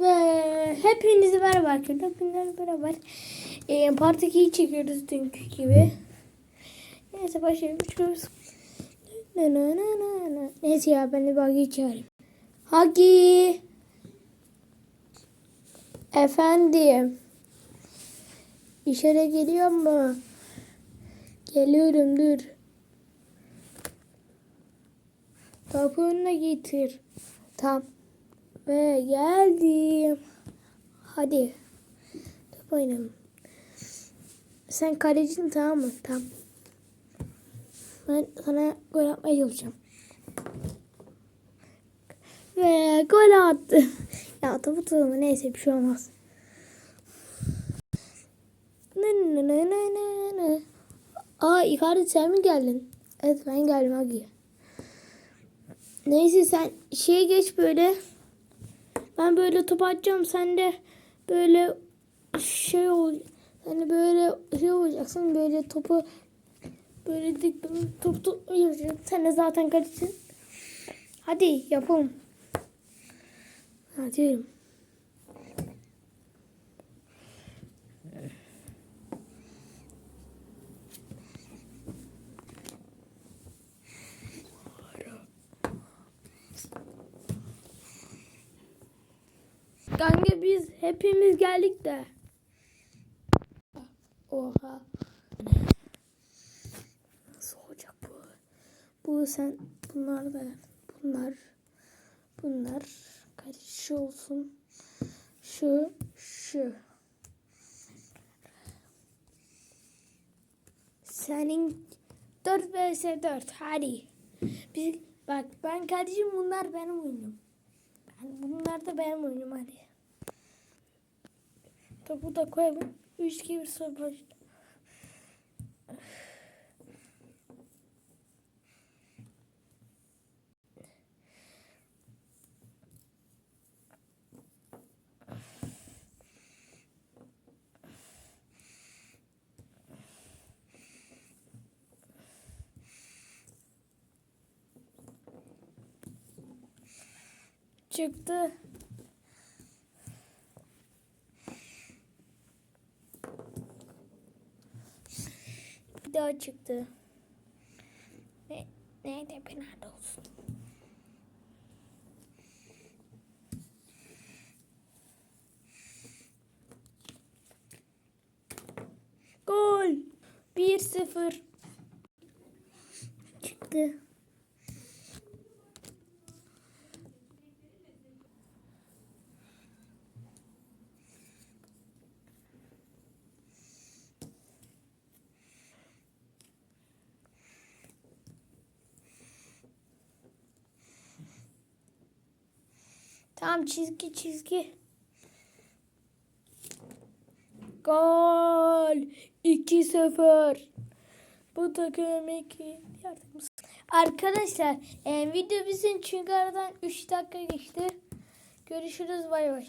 Ve hepinizi merhaba arkadaşlar. Hepinizle beraber e, Part 2'yi çekiyoruz dünkü gibi. Neyse başlayalım. Çıkıyoruz. Na, na, na, na. Neyse ya ben de Hagi çağırayım. Hagi. Efendim. İşe geliyor mu? Geliyorum dur. Topuğunu getir. Tamam. Ve geldim. Hadi. Top oynayalım. Sen kalecin tamam mı? Tamam. Ben sana gol atmaya çalışacağım. Ve gol attı. ya topu tutma neyse bir şey olmaz. Aa Icardi sen mi geldin? Evet ben geldim Agi. Neyse sen şeye geç böyle. Ben böyle top atacağım. Sen de böyle şey ol. Sen de böyle şey olacaksın. Böyle topu böyle dik top tutmayacaksın. Sen de zaten kalecisin. Hadi yapalım. Hadi. Kanka biz hepimiz geldik de. Oha. Nasıl olacak bu? Bu sen bunlar da bunlar bunlar karşı olsun. Şu şu. Senin 4 vs 4 hadi. Biz, bak ben kardeşim bunlar benim oyunum. Ben, bunlar da benim oyunum hadi. Topu da koyalım. 3 2 1 sonra başla. Çıktı. Bir daha çıktı. Ne, neydi penaltı olsun. Gol. 1-0. Çıktı. Tamam çizgi çizgi. Gol. 2-0. Bu takım 2. Yardımcımız. Arkadaşlar e, video bizim çünkü aradan 3 dakika geçti. Görüşürüz bay bay.